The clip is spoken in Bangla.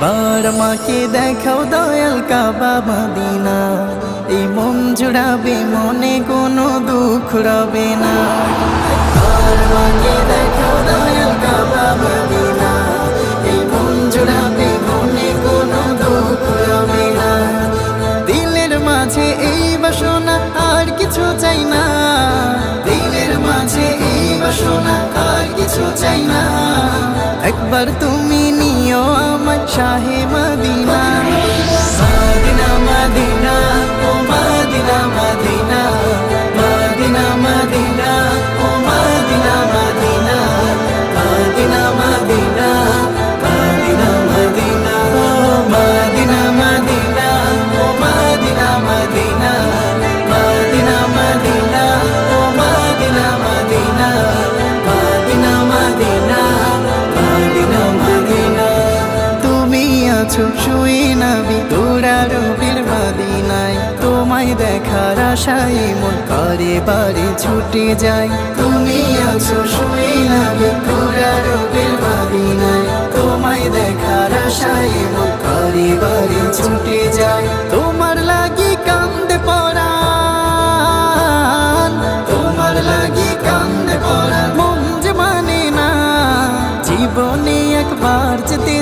পাকে দেখাও দয়াল কাবা মদিনা। এই মন জুড়াবে, মনে কোনো দুঃখ রবে না। একবার এই মন জুড়াবে, মনে কোনো দুঃখ রবে না। দিলের মাঝে এই আর কিছু চাই না। মাঝে এই আর কিছু চাই না। একবার তুমি শাহে মদিনা। মদিনা মদিনা ও মদিনা মদিনা মদিনা মদিনা। আছো, শুই নাবি তোরা বাদি নাই। তোমায় দেখার আশাই মোর করে বাড়ি ছুটে যায় তুমি আছো, শুই নাবি তোরা বাদি নাই। তোমায় দেখার আশাই মোর করে বাড়ি ছুটে যায় তোমার লাগি কান্দে পড়া তোমার লাগি কান্দে পড়া মন যে মানে না, জীবনে একবার যেতে